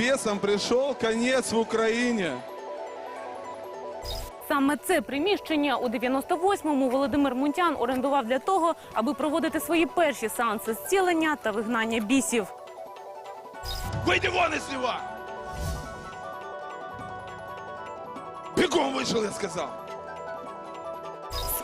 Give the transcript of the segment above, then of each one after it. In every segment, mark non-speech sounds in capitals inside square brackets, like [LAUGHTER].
бесам прийшов конець в Україні. Саме це приміщення у 98-му Володимир Мунтян орендував для того, аби проводити свої перші сеанси зцілення та вигнання бісів. Вийди вон из него! Бегом вышел, я сказал.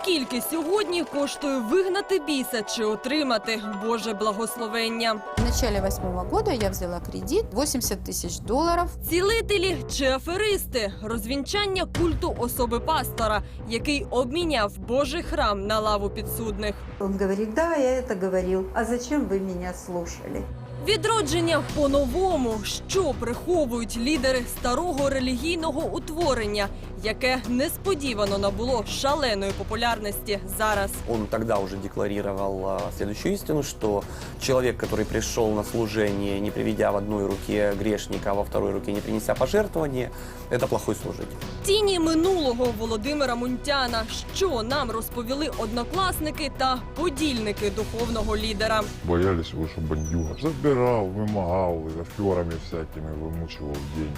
Скільки сьогодні коштує вигнати біса чи отримати Боже благословення? В начале восьмого года я взяла кредит 80 тысяч долларов. Цілителі чи аферисти, розвінчання культу особи пастора, який обміняв Божий храм на лаву підсудних. Он говорит, да, я это говорил. А зачем вы меня слушали? Відродження по-новому, що приховують лідери старого релігійного утворення, яке несподівано набуло шаленої популярності зараз. Он тогда уже декларировал а, следующую истину, что человек, который пришел на служение, не приведя в одной руке грешника, а во второй руке не принеся пожертвование, это плохой служитель. Тіні минулого Володимира Мунтяна, що нам розповіли однокласники та подільники духовного лідера. Боялись его, что бандюга. Забирал, вымогал, и аферами всякими вымучивал деньги.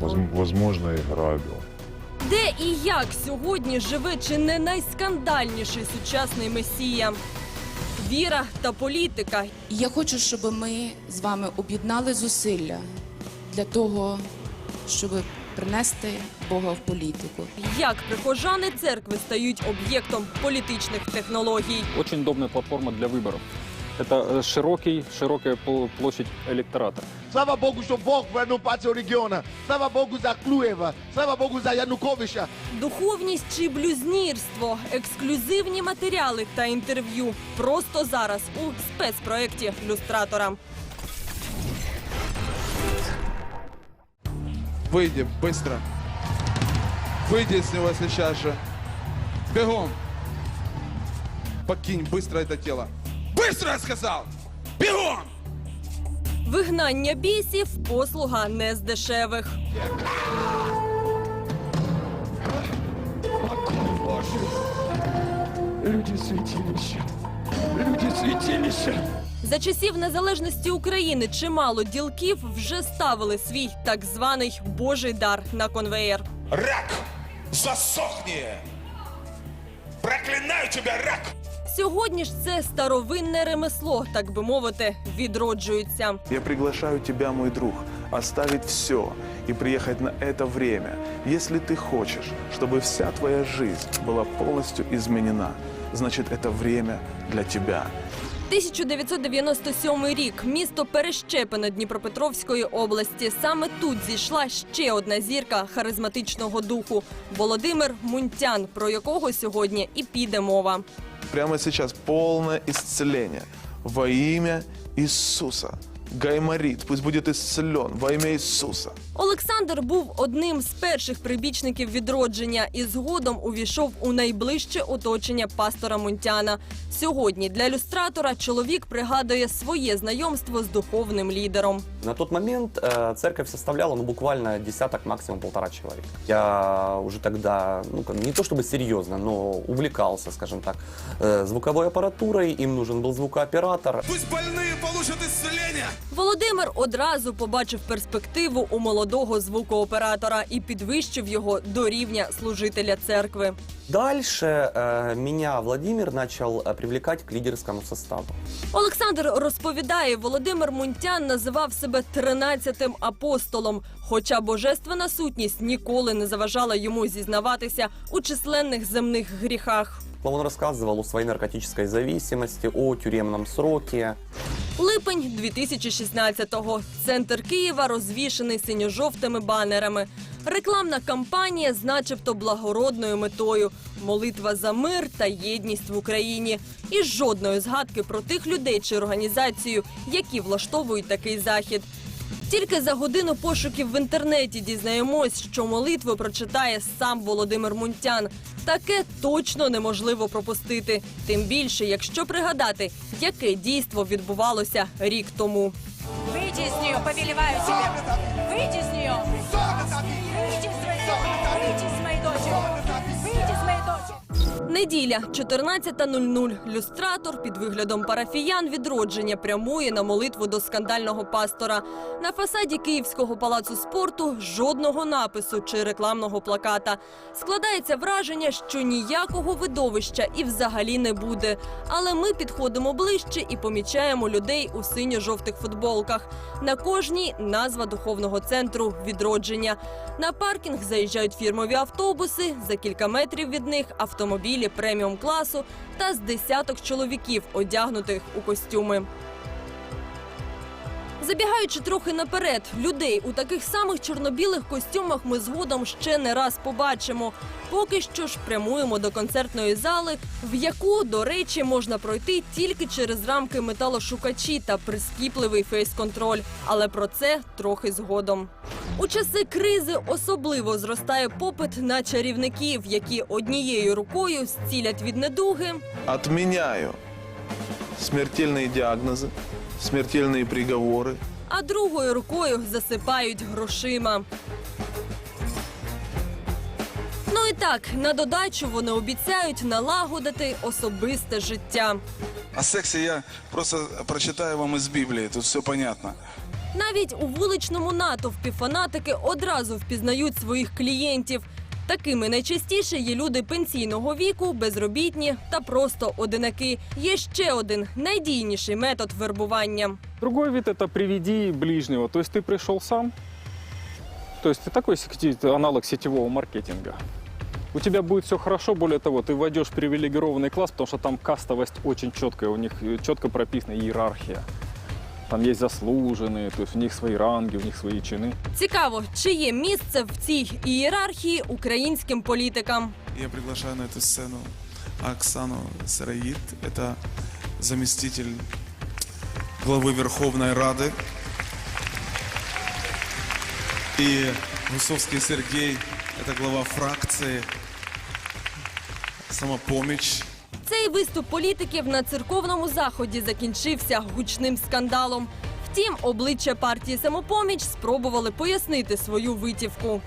Возм- Возможно, и грабил. Де і як сьогодні живе чи не найскандальніший сучасний месія? Віра та політика. І Я хочу, щоб ми з вами об'єднали зусилля для того, щоб принести Бога в політику. Як прихожани церкви стають об'єктом політичних технологій. Очень удобная платформа для выборов. Это э, широкий, широкая пл- площадь электората. Слава Богу, що Бог вернув партію регіону. Слава Богу за Клюєва. Слава Богу за Януковича. Духовність чи блюзнірство, ексклюзивні матеріали та інтерв'ю просто зараз у спецпроєкті люстратора. Выйди, быстро. Выйди с него сейчас же. Бегом. Покинь быстро это тело. Быстро, я сказал! Бегом! Вигнання бісів послуга не з дешевих. За часів незалежності України чимало ділків вже ставили свій так званий божий дар на конвеєр. Рак! Засохни! Проклинаю тебя, рак! Сьогодні ж це старовинне ремесло, так би мовити, відроджується. Я приглашаю тебя, мой друг, оставить все и приехать на это время. Если ты хочешь, чтобы вся твоя жизнь была полностью изменена, значит, это время для тебя. 1997 рік. Місто Перещепине Дніпропетровської області. Саме тут зійшла ще одна зірка харизматичного духу Володимир Мунтян, про якого сьогодні і піде мова. Прямо сейчас полное исцеление во имя Иисуса Гайморит, пусть будет исцелен во имя Иисуса. Олександр був одним з перших прибічників відродження і згодом увійшов у найближче оточення пастора Мунтяна. Сьогодні для люстратора чоловік пригадує своє знайомство з духовним лідером. На тот момент э, церковь составляла ну, буквально десяток, максимум полтора человек. Я уже тогда, ну, как- не то чтобы серьезно, но увлекался, скажем так, э, звуковой аппаратурой. Им нужен был звукооператор. Пусть больные получат исцеление! Володимир одразу побачив перспективу у молодого звукооператора і підвищив його до рівня служителя церкви. Дальше э, меня Владимир начал э, привлекать к лидерскому составу. Олександр розповідає, Володимир Мунтян називав себе тринадцятим апостолом, хоча божественна сутність ніколи не заважала йому зізнаватися у численних земних гріхах. Он рассказывал о своей наркотической зависимости, о тюремном сроке. Липень 2016-го. Центр Києва розвішений синьо-жовтими банерами. Рекламна кампанія з начебто благородною метою молитва за мир та єдність в Україні. І жодної згадки про тих людей чи організацію, які влаштовують такий захід. Тільки за годину пошуків в інтернеті дізнаємось, що молитву прочитає сам Володимир Мунтян. Таке точно неможливо пропустити. Тим більше, якщо пригадати, яке дійство відбувалося рік тому. Вийди з нього, повіліваю тебе! Вийди з нього! Вийди з моєї Неділя, 14.00. Люстратор під виглядом парафіян відродження прямує на молитву до скандального пастора. На фасаді Київського палацу спорту жодного напису чи рекламного плаката. Складається враження, що ніякого видовища і взагалі не буде. Але ми підходимо ближче і помічаємо людей у синьо-жовтих футболках. На кожній назва духовного центру відродження. На паркінг заїжджають фірмові автобуси. За кілька метрів від них автомобілі преміум класу та з десяток чоловіків, одягнутих у костюми. Забігаючи трохи наперед, людей у таких самих чорно-білих костюмах ми згодом ще не раз побачимо. Поки що ж прямуємо до концертної зали, в яку, до речі, можна пройти тільки через рамки металошукачі та прискіпливий фейс-контроль. Але про це трохи згодом. У часи кризи особливо зростає попит на чарівників, які однією рукою зцілять від недуги, Отменяю смертельные диагнозы, смертельные приговоры, а другою рукою засипають грошима. Ну і так, на додачу вони обіцяють налагодити особисте життя. О сексе я просто прочитаю вам из Библии, тут все понятно. Навіть у вуличному натовпі фанатики одразу впізнають своїх клієнтів. Такими найчастіше є люди пенсійного віку, безробітні та просто одинаки. Є ще один найдійніший метод вербування. Другой вид – это приведи ближнего. То есть ты пришел сам, то есть ты такой сети- аналог сетевого маркетинга. У тебя будет все хорошо, более того, ты войдешь в привилегированный класс, потому что там кастовость очень четкая, у них э, четко прописана иерархия. Там есть заслуженные, то есть у них свои ранги, у них свои чины. Цікаво, чи є місце в цій ієрархії українським політикам. Я приглашаю на эту сцену Оксану Сыроид. Это заместитель главы Верховной Рады. И Гусовский Сергей, это глава фракции «Самопомощь». Цей виступ політиків на церковному заході закінчився гучним скандалом. Втім, обличчя партії самопоміч спробували пояснити свою витівку.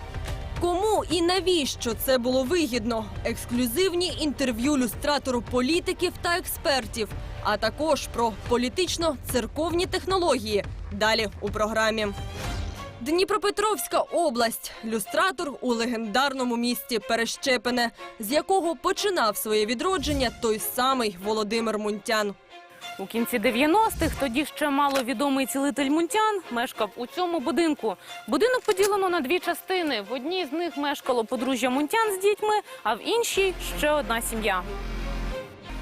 Кому і навіщо це було вигідно? Ексклюзивні інтерв'ю люстратору політиків та експертів, а також про політично-церковні технології. Далі у програмі. Дніпропетровська область люстратор у легендарному місті Перещепине, з якого починав своє відродження той самий Володимир Мунтян. У кінці 90-х тоді ще маловідомий цілитель Мунтян мешкав у цьому будинку. Будинок поділено на дві частини. В одній з них мешкало подружжя Мунтян з дітьми, а в іншій ще одна сім'я.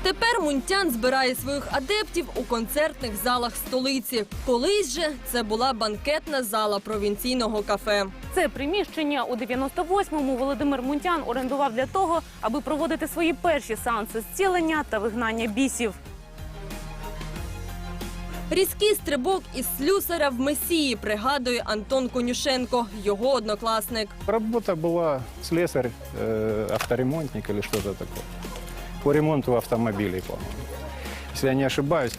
Тепер Мунтян збирає своїх адептів у концертних залах столиці. Колись же це була банкетна зала провінційного кафе. Це приміщення у 98-му Володимир Мунтян орендував для того, аби проводити свої перші сеанси зцілення та вигнання бісів. Різкий стрибок із слюсаря в месії пригадує Антон Конюшенко, його однокласник. Работа была слесарь, э, авторемонтник или что-то такое. По ремонту автомобилей, по-моему. Если я не ошибаюсь.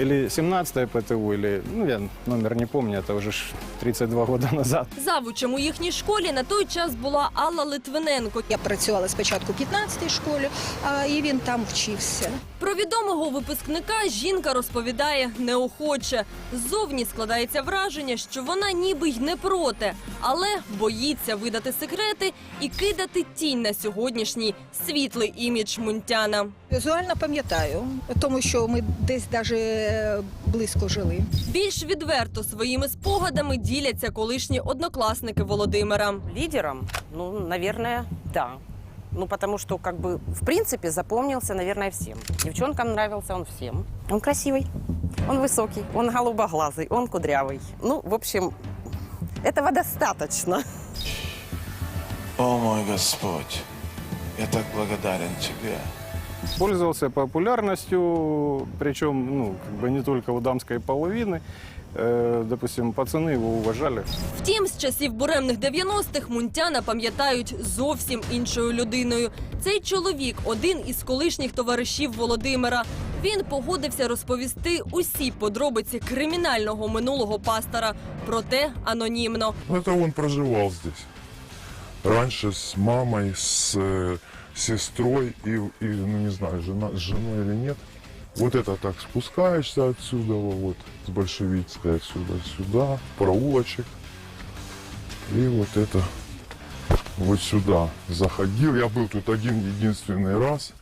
Или 17-е ПТУ, или, ну, я номер не помню, это уже ж 32 года [LAUGHS] назад. Завучем у їхній школі на той час була Алла Литвиненко. Я працювала спочатку в 15-й школі, а і він там вчився. Про відомого випускника жінка розповідає неохоче. Ззовні складається враження, що вона ніби й не проти, але боїться видати секрети і кидати тінь на сьогоднішній світлий імідж Мунтяна. Візуально пам'ятаю, тому що ми десь навіть близько жили. Більш відверто своїми спогадами діляться колишні однокласники Володимира. Лидером, ну, наверное, да. Ну, потому что, как бы, в принципе, запомнился, наверное, всем. Девчонкам нравился он всем. Он красивый, он высокий, он голубоглазый, он кудрявый. Ну, в общем, этого достаточно. О мой Господь, я так благодарен Тебе. Пользовался популярностью, причем, ну, как бы не только у дамской половины. Э, допустим, пацаны его уважали. Втім, з часів буремних 90-х Мунтяна пам'ятають зовсім іншою людиною. Цей чоловік один із колишніх товаришів Володимира. Він погодився розповісти усі подробиці кримінального минулого пастора, проте анонімно. Ну, Это он проживал здесь. Раньше с мамой, с э, сестрой и, и, ну не знаю, жена, с женой или нет. Вот это так спускаешься отсюда, вот, с Большевицкой отсюда сюда, проулочек. И вот это вот сюда заходил. Я был тут один единственный раз.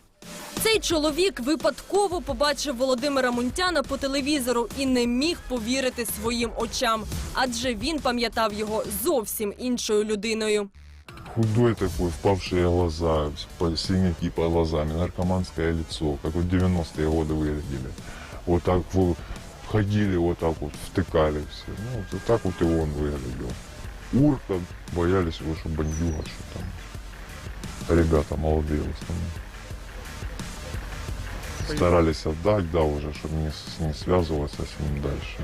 Цей чоловік випадково побачив Володимира Мунтяна по телевізору і не міг повірити своїм очам, адже він пам'ятав його зовсім іншою людиною. Худой такой, впавшие глаза, синяки по глазами, наркоманское лицо, как вот 90-е годы выглядели. Вот так вот ходили, вот так вот втыкали все. Ну, вот так вот и он выглядел. Урка, боялись его, что бандюга, что там. Ребята молодые в основном. Старались отдать, да, уже, чтобы не, не связываться с ним дальше.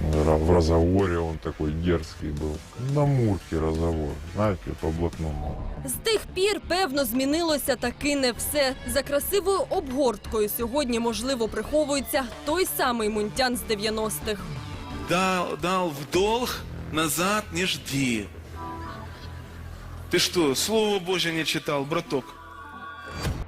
В разговоре он такой дерзкий был. На мурке разговор, знаете, по блатному. З тих пір, певно, змінилося таки не все. За красивою обгорткою сьогодні, можливо, приховується той самий Мунтян з 90-х. Дал, дал в долг, назад не жди. Ты что, Слово Божье не читал, браток?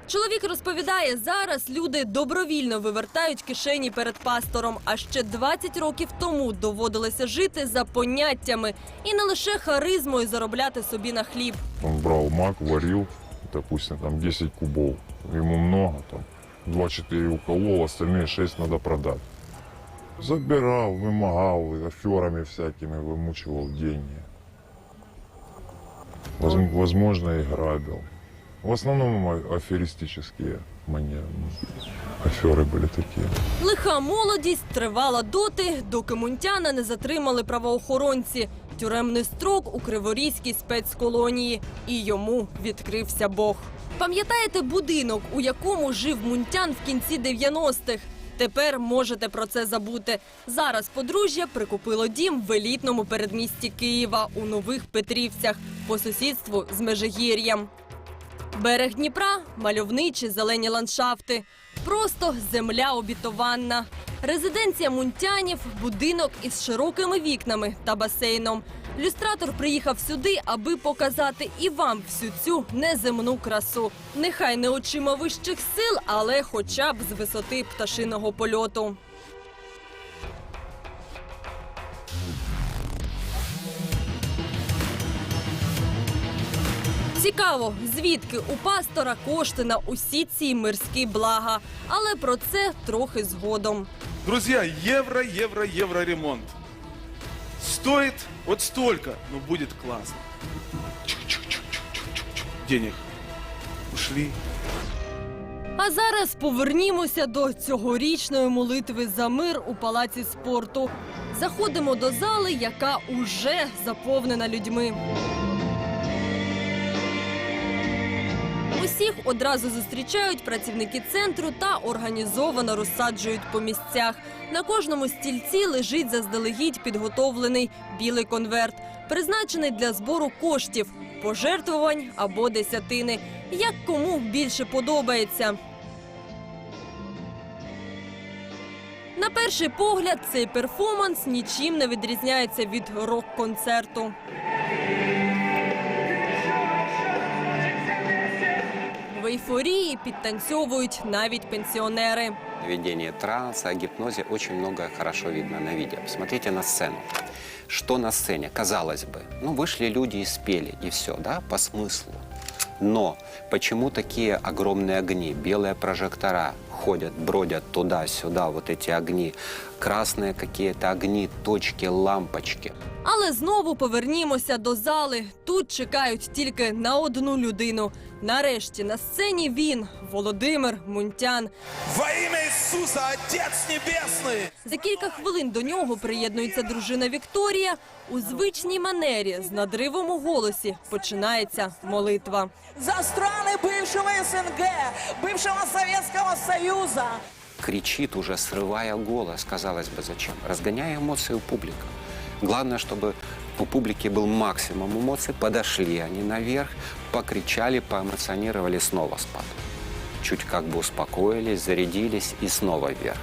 Чоловік розповідає, зараз люди добровільно вивертають кишені перед пастором. А ще 20 років тому доводилося жити за поняттями і не лише харизмою заробляти собі на хліб. Он брал мак, варил, допустим, там 10 кубов. Ему много, там 2-4 уколол, остальные 6 надо продать. Забирал, вымогал, аферами всякими вымучивал деньги. Воз- Возможно, и грабил. В основном а- аферистические манеры. Аферы были такие. Лиха молодість тривала доти, доки Мунтяна не затримали правоохоронці. Тюремний строк у Криворізькій спецколонії. І йому відкрився Бог. Пам'ятаєте будинок, у якому жив Мунтян в кінці 90-х? Тепер можете про це забути. Зараз подружжя прикупило дім в елітному передмісті Києва у Нових Петрівцях по сусідству з Межигір'ям. Берег Дніпра, мальовничі зелені ландшафти. Просто земля обітованна. Резиденція мунтянів, будинок із широкими вікнами та басейном. Люстратор приїхав сюди, аби показати і вам всю цю неземну красу. Нехай не очима вищих сил, але хоча б з висоти пташиного польоту. Цікаво, звідки у пастора кошти на усі ці мирські блага. Але про це трохи згодом. Друзья, евро, евро, евро ремонт. Стоит вот столько, но будет классно. Чук-чук-чук-чук-чук-чук. Денег ушли. А зараз повернімося до цьогорічної молитви за мир у палаці спорту. Заходимо до зали, яка уже заповнена людьми. Усіх одразу зустрічають працівники центру та організовано розсаджують по місцях. На кожному стільці лежить заздалегідь підготовлений білий конверт, призначений для збору коштів, пожертвувань або десятини. Як кому більше подобається. На перший погляд, цей перформанс нічим не відрізняється від рок-концерту. ейфорії підтанцьовують навіть пенсіонери. Ведение транса, о гипнозе очень многое хорошо видно на видео. Посмотрите на сцену. Что на сцене? Казалось бы, ну вышли люди и спели, и все, да, по смыслу. Но почему такие огромные огни, белые прожектора ходят, бродят туда-сюда, вот эти огни, красные какие-то огни, точки, лампочки. Але знову повернімося до зали. Тут чекають тільки на одну людину. Нарешті на сцені він, Володимир Мунтян. Во имя Иисуса, Отец Небесный! За кілька хвилин до нього приєднується дружина Вікторія. У звичній манері з надривом у голосі починається молитва. за страны бывшего СНГ, бывшего Советского Союза. Кричит уже, срывая голос, казалось бы, зачем? Разгоняя эмоции у публики. Главное, чтобы у публики был максимум эмоций. Подошли они наверх, покричали, поэмоционировали, снова спад. Чуть как бы успокоились, зарядились и снова вверх.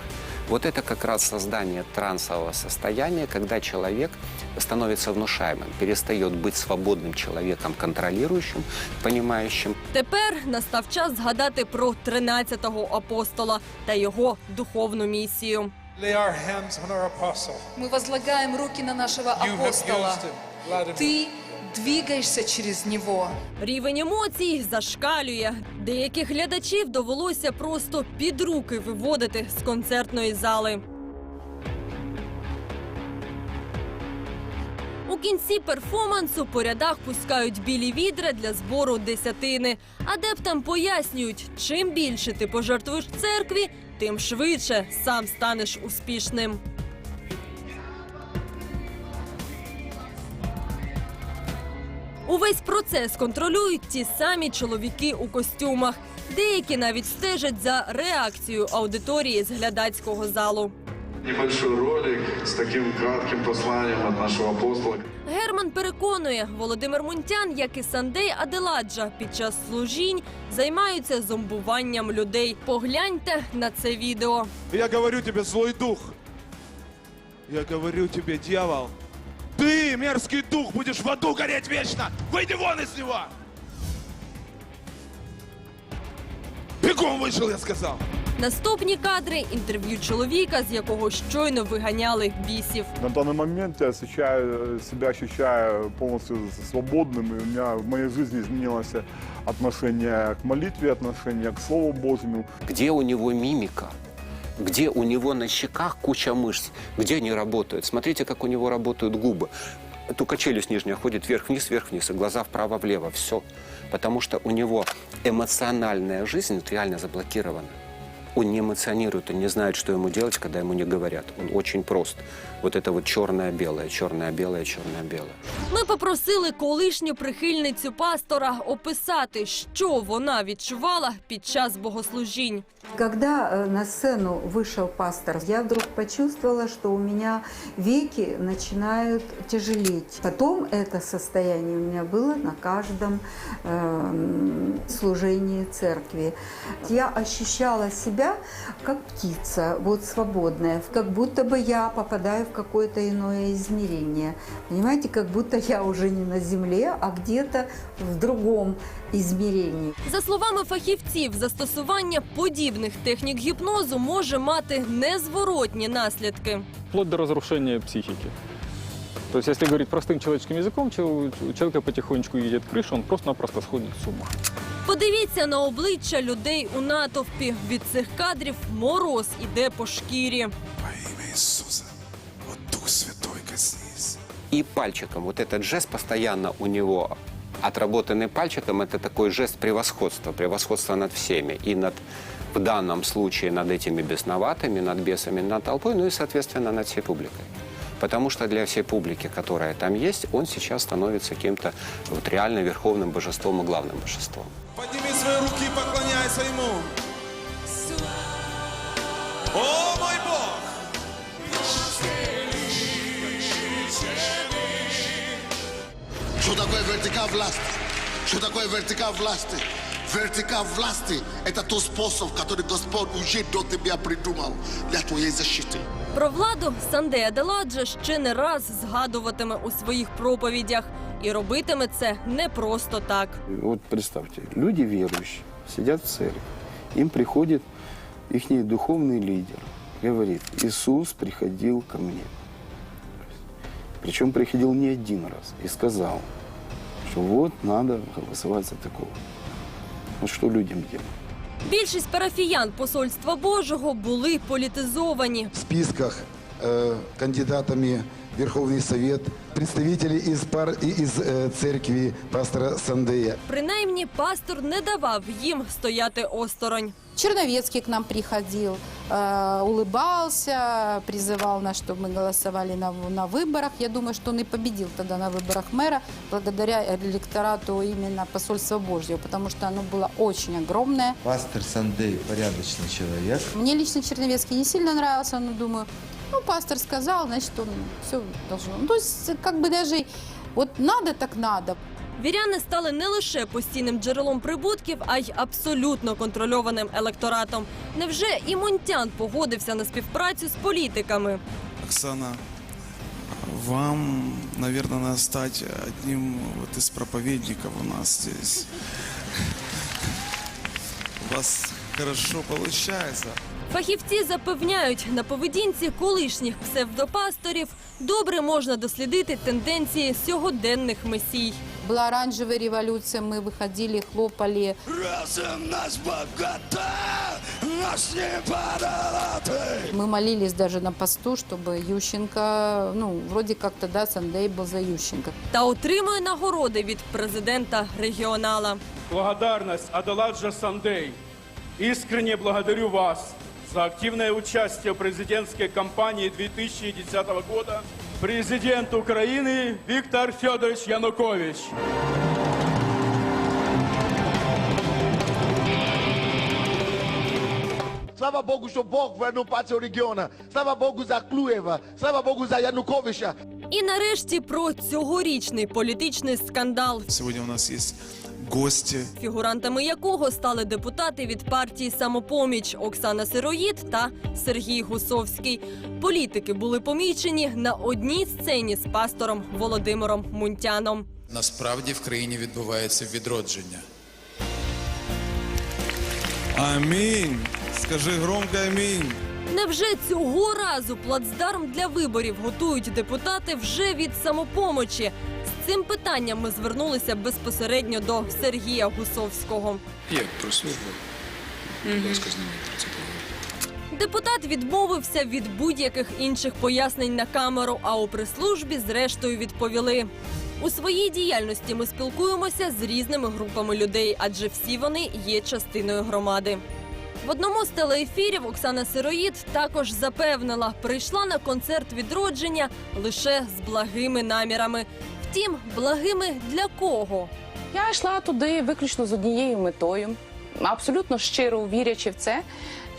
Вот это как раз создание трансового состояния, когда человек становится внушаемым, перестает быть свободным человеком, контролирующим, понимающим. Тепер настав час згадати про 13-го апостола та його духовну місію. Lay our hands on our apostle. Мы возлагаем руки на нашего апостола. Ты двигаешься через него. Рівень емоцій зашкалює. Деяких глядачів довелося просто під руки виводити з концертної зали. У кінці перформансу по рядах пускають білі відра для збору десятини. Адептам пояснюють, чим більше ти пожертвуєш церкві, тим швидше сам станеш успішним. Увесь процес контролюють ті самі чоловіки у костюмах. Деякі навіть стежать за реакцією аудиторії з глядацького залу Небольшой ролик с таким кратким посланием от нашего апостола. Герман переконує, Володимир Мунтян, як і Сандей Аделаджа, під час служінь займаються зомбуванням людей. Погляньте на це відео. Я говорю тебе, злой дух. Я говорю тебе, дьявол. Ты, мерзкий дух, будешь в аду гореть вечно. Выйди вон из него. Бегом вышел, я сказал. Наступні кадри інтерв'ю чоловіка, з якого щойно виганяли бісів. На данный момент я ощущаю, себя ощущаю полностью свободным. И у меня в моей жизни изменилось отношение к молитве, отношение к Слову Божьему. Где у него мимика? Где у него на щеках куча мышц? Где они работают? Смотрите, как у него работают губы. Только челюсть нижняя ходит вверх-вниз, вверх-вниз, и глаза вправо-влево. Все. Потому что у него эмоциональная жизнь реально заблокирована. Он не эмоционирует, он не знает, что ему делать, когда ему не говорят. Он очень прост. Вот это вот черное-белое, черное-белое, черное-белое. Ми попросили колишню прихильницю пастора описати, що вона відчувала під час богослужінь. Когда э, на сцену вышел пастор, я вдруг почувствовала, что у меня веки начинают тяжелеть. Потом это состояние у меня было на каждом эм, служении церкви. Я ощущала себя как птица, вот свободная, как будто бы я попадаю в какое-то иное измерение. Понимаете, как будто я уже не на земле, а где-то в другом измерении. За словами фахівців, застосування подібних технік гіпнозу може мати незворотні наслідки. Вплоть до разрушения психики. То есть, если говорить простым человеческим языком, чел- у человека потихонечку едет крыша, он просто-напросто сходит с ума. Подивіться на обличчя людей у натовпі. Від цих кадрів мороз іде по шкірі. Имя Иисуса. Вот Дух Святой коснись. И пальчиком. Вот этот жест постоянно у него отработанный пальчиком, это такой жест превосходства, превосходства над всеми. И над, в данном случае над этими бесноватыми, над бесами, над толпой, ну и, соответственно, над всей публикой. Потому что для всей публики, которая там есть, он сейчас становится каким-то вот реально верховным божеством и главным божеством. Подними свои руки и поклоняйся ему. О, мой Бог! Что такое вертикаль власти? Что такое вертикаль власти? Вертикаль власти – это тот способ, который Господь уже до тебя придумал для твоей защиты. Про владу Сандея Деладжа ще не раз згадуватиме у своїх проповідях і робитиме це не просто так. Вот представьте, люди верующие сидят в церкви, им приходит их духовный лидер, говорит, Иисус приходил ко мне. Причем приходил не один раз и сказал, что вот надо голосовать за такого. Вот что людям є Більшість парафіян посольства Божого були політизовані. в списках э, кандидатами Верховный Совет представители из, пар, и из э, церкви пастора Сандея. Принаймні, пастор не давав їм стояти осторонь. Черновецкий к нам приходил, э, улыбался, призывал нас, чтобы мы голосовали на, на выборах. Я думаю, что он и победил тогда на выборах мэра благодаря электорату именно посольства Божьего, потому что оно было очень огромное. Пастор Сандей порядочный человек. Мне лично Черновецкий не сильно нравился, но думаю, ну, пастор сказал, значит, он все должно. Ну, То есть, как бы даже вот надо, так надо. Віряни стали не лише постійним джерелом прибутків, а й абсолютно контрольованим електоратом. Невже і Монтян погодився на співпрацю з політиками? Оксана, Вам, наверное, надо стать одним вот из проповедников у нас здесь. У вас хорошо получается. Фахівці запевняють, на поведінці колишніх псевдопасторів добре можна дослідити тенденції сьогоденних месій. Была оранжевая революция, мы выходили, хлопали. Разом нас богата, нас не подолать. Мы молились даже на посту, чтобы Ющенко, ну, вроде как тогда Сандей был за Ющенко. Та отримує нагороди від президента регіонала. Благодарность Адаладжа Сандей. Искренне благодарю вас за активное участие в президентской кампании 2010 года. Президент Украины Виктор Федорович Янукович. Слава Богу, що Бог вернув цього регіону. Слава Богу за Клюєва. Слава Богу за Януковича. І нарешті про цьогорічний політичний скандал, Сегодня у нас есть гости. фігурантами якого стали депутати від партії Самопоміч Оксана Сироїд та Сергій Гусовський. Політики були помічені на одній сцені з пастором Володимиром Мунтяном. Насправді в країні відбувається відродження. Аминь. Скажи громко аминь. Невже цього разу плацдарм для виборів готують депутати вже від самопомочі? З цим питанням ми звернулися безпосередньо до Сергія Гусовського. Як про службу? Будь ласка, зніміть про це поговоримо. Депутат відмовився від будь-яких інших пояснень на камеру, а у прес-службі зрештою відповіли. У своїй діяльності ми спілкуємося з різними групами людей, адже всі вони є частиною громади. В одному з телеефірів Оксана Сироїд також запевнила, прийшла на концерт відродження лише з благими намірами. Втім, благими для кого? Я йшла туди виключно з однією метою, абсолютно щиро вірячи в це.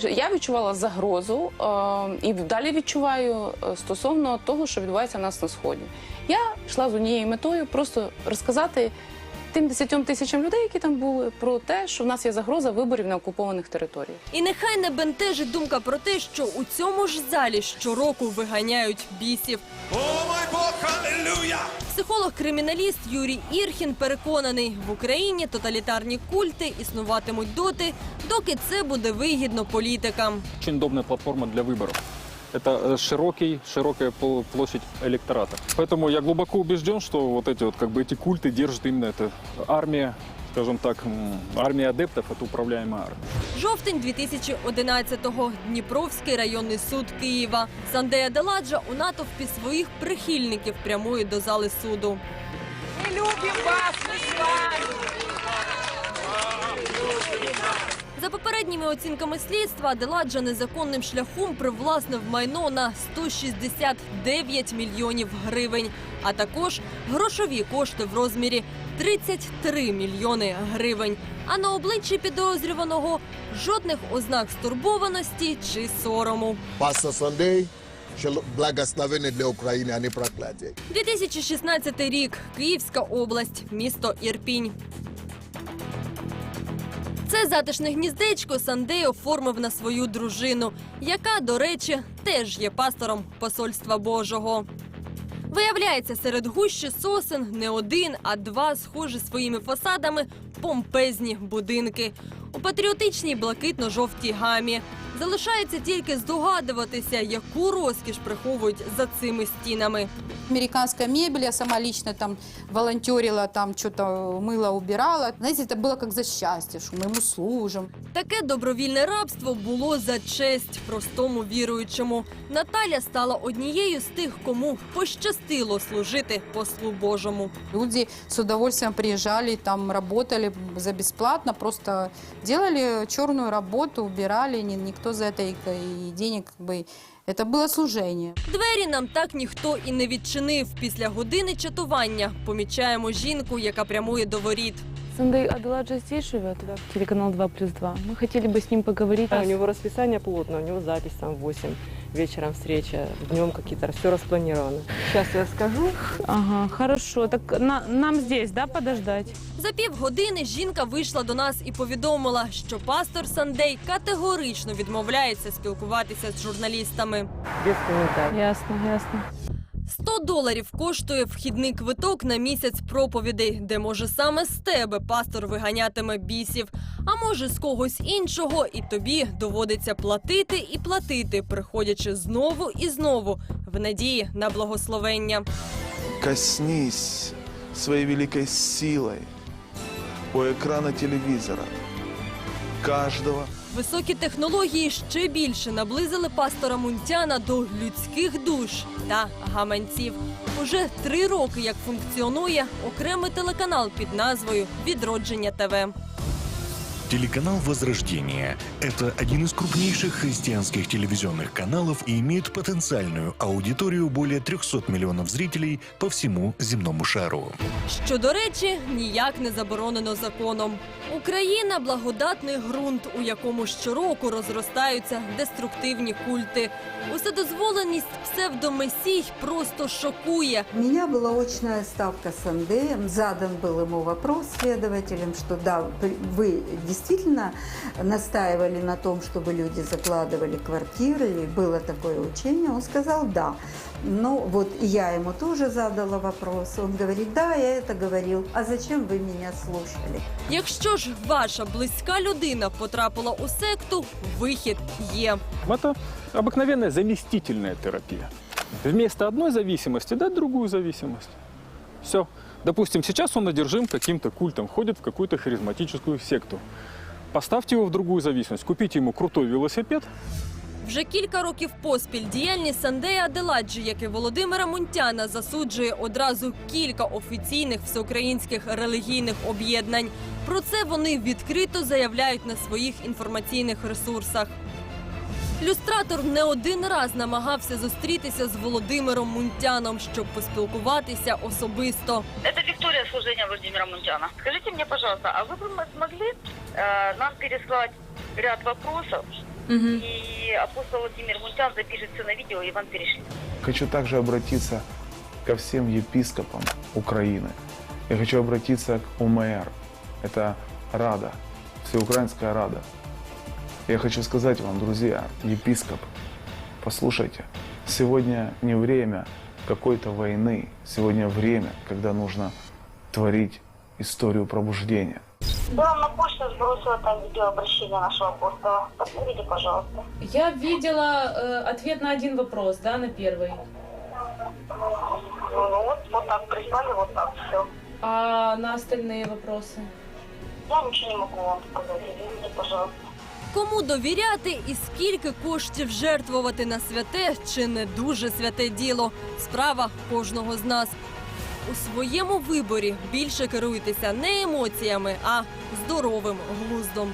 Я відчувала загрозу е, і далі відчуваю е, стосовно того, що відбувається в нас на сході. Я йшла з однією метою просто розказати тим десятьом тисячам людей, які там були, про те, що в нас є загроза виборів на окупованих територіях. І нехай не бентежить думка про те, що у цьому ж залі щороку виганяють бісів. О мой Бог, аллилуйя! Психолог-криміналіст Юрій Ірхін переконаний, в Україні тоталітарні культи існуватимуть доти, доки це буде вигідно політикам. Очень удобная платформа для выборов Это э, широкий, широкая пол- площадь электората. Поэтому я глубоко убежден, что вот эти вот как бы эти культы держит именно эта армия, скажем так, м, армия адептов, это управляемая армия. Жовтень 2011-го. Дніпровський районний суд Києва. Сандея Деладжа у натовпі своїх прихильників прямує до зали суду. Мы любим вас, мы с вами. За попередніми оцінками слідства, Деладжа незаконним шляхом привласнив майно на 169 мільйонів гривень, а також грошові кошти в розмірі 33 мільйони гривень. А на обличчі підозрюваного жодних ознак стурбованості чи сорому. Пастор Сандей, благословений для України, а не прокляття. 2016 рік. Київська область, місто Ірпінь. Це затишне гніздечко Сандей оформив на свою дружину, яка, до речі, теж є пастором посольства Божого. Виявляється, серед гущі сосен не один, а два схожі своїми фасадами помпезні будинки у патріотичній блакитно-жовтій гамі. Залишається тільки здогадуватися, яку розкіш приховують за цими стінами. Американская мебель, я сама лично там волонтерила, там что-то мыла, убирала. Знаете, это было как за счастье, что мы ему служим. Таке добровільне рабство було за честь простому віруючому. Наталя стала однією з тих, кому пощастило служити послу Божому. Люди с удовольствием приезжали, там работали за бесплатно, просто делали черную работу, убирали, ни- никто за это и, и денег как бы... Это было служение. Двері нам так ніхто і не відчинив. Після години чатування помічаємо жінку, яка прямує до воріт. Сандей Аделаджа здесь живет, да, телеканал 2 плюс 2. Мы хотели бы с ним поговорить. Да, у него расписание плотно, у него запись там в 8, вечером встреча, днем какие-то, все распланировано. Сейчас я скажу. Ага, хорошо. Так на- нам здесь, да, подождать? За півгодини жінка вийшла до нас і повідомила, що пастор Сандей категорично відмовляється спілкуватися з журналістами. Без комментариев. Ясно, ясно. З 100 доларів коштує вхідний квиток на місяць проповідей, де може саме з тебе пастор виганятиме бісів, а може з когось іншого, і тобі доводиться платити і платити, приходячи знову і знову в надії на благословення. Коснись своей великой силой у экрана телевизора каждого Високі технології ще більше наблизили пастора Мунтяна до людських душ та гаманців. Уже три роки як функціонує окремий телеканал під назвою Відродження ТВ. Телеканал «Возрождение» — это один из крупнейших христианских телевизионных каналов и имеет потенциальную аудиторию более 300 миллионов зрителей по всему земному шару. Що, до речі, ніяк не заборонено законом. Україна благодатний ґрунт, у якому щороку розростаються деструктивні культи. Уседозволеність псевдомесій просто шокує. У меня была очная ставка с Андреем. Задан был ему вопрос следователям, что да, при- вы действительно настаивали на том, чтобы люди закладывали квартиры, и было такое учение. Он сказал да. Ну вот и я ему тоже задала вопрос. Он говорит, да, я это говорил. А зачем вы меня слушали? Якщо ж ваша близька людина потрапила у секту, вихід є. Это обыкновенная заместительная терапия. Вместо одной зависимости дать другую зависимость. Все. Допустим, сейчас он одержим каким-то культом, входит в какую-то харизматическую секту. Поставьте его в другую зависимость, купите ему крутой велосипед, Вже кілька років поспіль діяльність Сандея Аделаджі, як і Володимира Мунтяна, засуджує одразу кілька офіційних всеукраїнських релігійних об'єднань. Про це вони відкрито заявляють на своїх інформаційних ресурсах. Люстратор не один раз намагався зустрітися з Володимиром Мунтяном, щоб поспілкуватися особисто. Это Виктория служения Владимира Мунтяна. Скажите мне, пожалуйста, а вы бы м- смогли э, нам переслать ряд вопросов, и апостол Владимир Мунтян запишет все на видео и вам перешлет? Хочу также обратиться ко всем епископам Украины. Я хочу обратиться к УМР. Это Рада, Всеукраинская Рада. Я хочу сказать вам, друзья, епископ, послушайте, сегодня не время какой-то войны, сегодня время, когда нужно творить историю пробуждения. Я вам на почту сбросила там видеообращение нашего апостола. Посмотрите, пожалуйста. Я видела э, ответ на один вопрос, да, на первый. Ну вот, вот так прислали, вот так все. А на остальные вопросы? Я ничего не могу вам сказать. Извините, пожалуйста. Кому довіряти і скільки коштів жертвувати на святе чи не дуже святе діло справа кожного з нас. У своєму виборі більше керуйтеся не емоціями, а здоровим глуздом.